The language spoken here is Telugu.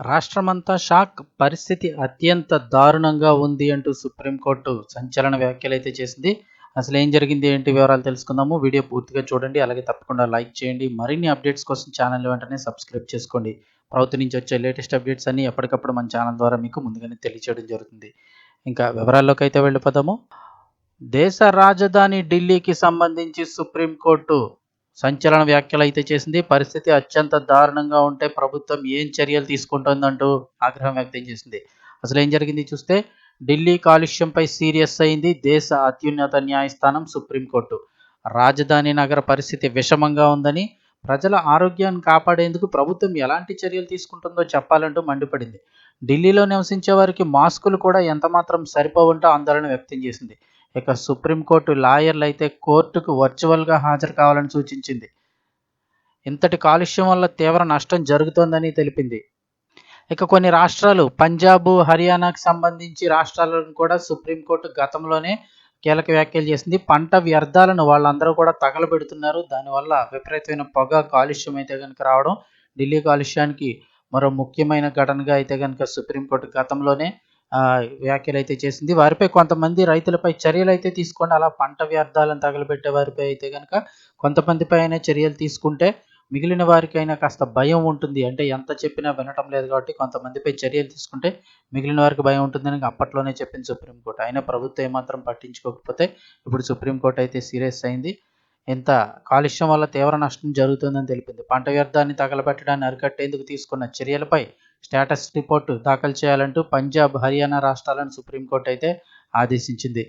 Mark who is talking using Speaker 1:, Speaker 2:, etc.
Speaker 1: రాష్ట్రమంతా షాక్. పరిస్థితి అత్యంత దారుణంగా ఉంది అంటూ సుప్రీంకోర్టు సంచలన వ్యాఖ్యలైతే చేసింది. అసలు ఏం జరిగింది ఏంటి వివరాలు తెలుసుకుందాము. వీడియో పూర్తిగా చూడండి. అలాగే తప్పకుండా లైక్ చేయండి. మరిన్ని అప్డేట్స్ కోసం ఛానల్ వెంటనే సబ్స్క్రైబ్ చేసుకోండి. ప్రభుత్వం నుంచి వచ్చే లేటెస్ట్ అప్డేట్స్ అన్ని ఎప్పటికప్పుడు మన ఛానల్ ద్వారా మీకు ముందుగానే తెలియచేయడం జరుగుతుంది. ఇంకా వివరాల్లోకి అయితే వెళ్ళిపోదాము. దేశ రాజధాని ఢిల్లీకి సంబంధించి సుప్రీంకోర్టు సంచలన వ్యాఖ్యలు అయితే చేసింది. పరిస్థితి అత్యంత దారుణంగా ఉంటే ప్రభుత్వం ఏం చర్యలు తీసుకుంటుందంటూ ఆగ్రహం వ్యక్తం చేసింది. అసలు ఏం జరిగింది చూస్తే ఢిల్లీ కాలుష్యంపై సీరియస్ అయింది దేశ అత్యున్నత న్యాయస్థానం సుప్రీంకోర్టు. రాజధాని నగర పరిస్థితి విషమంగా ఉందని ప్రజల ఆరోగ్యాన్ని కాపాడేందుకు ప్రభుత్వం ఎలాంటి చర్యలు తీసుకుంటుందో చెప్పాలంటూ మండిపడింది. ఢిల్లీలో నివసించే వారికి మాస్కులు కూడా ఎంతమాత్రం సరిపోవంటూ ఆందోళన వ్యక్తం చేసింది. ఇక సుప్రీంకోర్టు లాయర్లు అయితే కోర్టుకు వర్చువల్గా హాజరు కావాలని సూచించింది. ఇంతటి కాలుష్యం వల్ల తీవ్ర నష్టం జరుగుతోందని తెలిపింది. ఇక కొన్ని రాష్ట్రాలు పంజాబ్ హర్యానాకు సంబంధించి రాష్ట్రాలను కూడా సుప్రీంకోర్టు గతంలోనే కీలక వ్యాఖ్యలు చేసింది. పంట వ్యర్థాలను వాళ్ళందరూ కూడా తగలబెడుతున్నారు. దానివల్ల విపరీతమైన పొగ కాలుష్యం అయితే కనుక రావడం ఢిల్లీ కాలుష్యానికి మరో ముఖ్యమైన ఘటనగా అయితే కనుక సుప్రీంకోర్టు గతంలోనే వ్యాఖ్యలు అయితే చేసింది. వారిపై కొంతమంది రైతులపై చర్యలు అయితే తీసుకోండి. అలా పంట వ్యర్థాలను తగలబెట్టే వారిపై అయితే కనుక కొంతమందిపై అయినా చర్యలు తీసుకుంటే మిగిలిన వారికైనా కాస్త భయం ఉంటుంది. అంటే ఎంత చెప్పినా వినటం లేదు కాబట్టి కొంతమందిపై చర్యలు తీసుకుంటే మిగిలిన వారికి భయం ఉంటుందని అప్పట్లోనే చెప్పింది సుప్రీంకోర్టు అయినా ప్రభుత్వం ఏమాత్రం పట్టించుకోకపోతే ఇప్పుడు సుప్రీంకోర్టు అయితే సీరియస్ అయింది. ఇంత కాలుష్యం వల్ల తీవ్ర నష్టం జరుగుతుందని తెలిపింది. పంట వ్యర్థాన్ని తగలబెట్టడాన్ని అరికట్టేందుకు తీసుకున్న చర్యలపై స్టేటస్ రిపోర్టు దాఖలు చేయాలంటూ పంజాబ్ హర్యానా రాష్ట్రాలను సుప్రీంకోర్టు అయితే ఆదేశించింది.